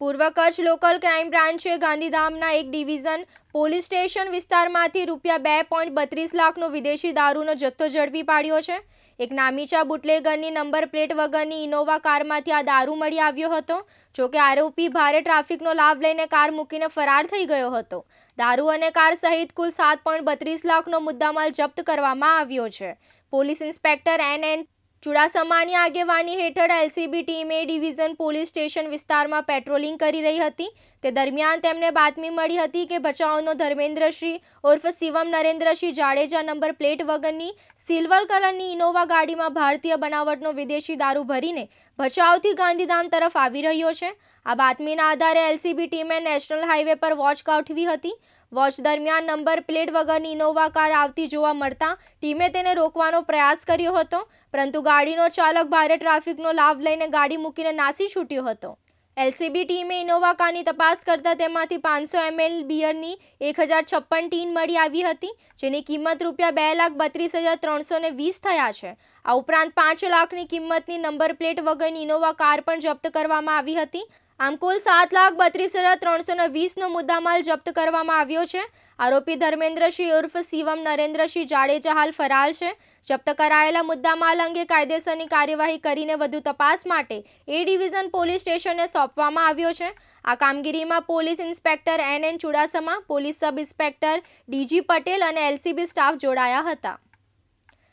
પૂર્વ Kutch local crime બ્રાન્ચે ગાંધીધામના એક ડિવિઝન પોલીસ સ્ટેશન વિસ્તારમાંથી રૂપિયા બે પોઈન્ટ બત્રીસ લાખનો વિદેશી દારૂનો જથ્થો ઝડપી પાડ્યો છે. એક નામીચા બુટલેગરની નંબર પ્લેટ વગરની ઇનોવા કારમાંથી આ દારૂ મળી આવ્યો હતો, જોકે આરોપી ભારે ટ્રાફિકનો લાભ લઈને કાર મૂકીને ફરાર થઈ ગયો હતો. દારૂ અને કાર સહિત કુલ સાત પોઈન્ટ બત્રીસ લાખનો મુદ્દામાલ જપ્ત કરવામાં આવ્યો છે. પોલીસ ઇન્સ્પેક્ટર એન એન ચુડાસમાની આગેવાની હેઠળ એલસીબી ટીમે ડિવિઝન પોલીસ સ્ટેશન વિસ્તારમાં પેટ્રોલિંગ કરી રહી હતી. તે દરમિયાન તેમને બાતમી મળી હતી કે ભચાઉનો ધર્મેન્દ્રશ્રી ઉર્ફ શિવમ નરેન્દ્રસિંહ જાડેજા નંબર પ્લેટ વગરની સિલ્વર કલરની ઇનોવા ગાડીમાં ભારતીય બનાવટનો વિદેશી દારૂ ભરીને ભચાઉથી ગાંધીધામ તરફ આવી રહ્યો છે. આ બાતમીના આધારે એલસીબી ટીમે નેશનલ હાઈવે પર વોચ ગોઠવી હતી. વોચ દરમિયાન નંબર પ્લેટ વગરની ઇનોવા કાર આવતી જોવા મળતા ટીમે તેને રોકવાનો પ્રયાસ કર્યો હતો. પરંતુ ગાડીનો ચાલક ભારે ટ્રાફિકનો લાભ લઈને ગાડી મૂકીને નાસી છૂટ્યો હતો. એલસીબી ટીમે ઇનોવા કારની તપાસ કરતાં તેમાંથી પાંચસો એમએલ બિયરની એક હજાર છપ્પન ટીન મળી આવી હતી, જેની કિંમત રૂપિયા બે લાખ બત્રીસ હજાર ત્રણસો ને વીસ થયા છે. આ ઉપરાંત પાંચ લાખની કિંમતની નંબર પ્લેટ વગરની ઇનોવા કાર પણ જપ્ત કરવામાં આવી હતી. આમ કુલ સાત લાખ બત્રીસ હજાર ત્રણસો ને વીસનો મુદ્દામાલ જપ્ત કરવામાં આવ્યો છે. આરોપી ધર્મેન્દ્રસિંહ ઉર્ફ શિવમ નરેન્દ્રસિંહ જાડેજા હાલ ફરાર છે. જપ્ત કરાયેલા મુદ્દામાલ અંગે કાયદેસરની કાર્યવાહી કરીને વધુ તપાસ માટે એ ડિવિઝન પોલીસ સ્ટેશનને સોંપવામાં આવ્યો છે. આ કામગીરીમાં police inspector N N Chudasama, police sub inspector DG Patel અને એલસીબી સ્ટાફ જોડાયા હતા.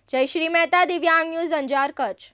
જયશ્રી મહેતા, દિવ્યાંગ ન્યૂઝ અંજાર કચ્છ.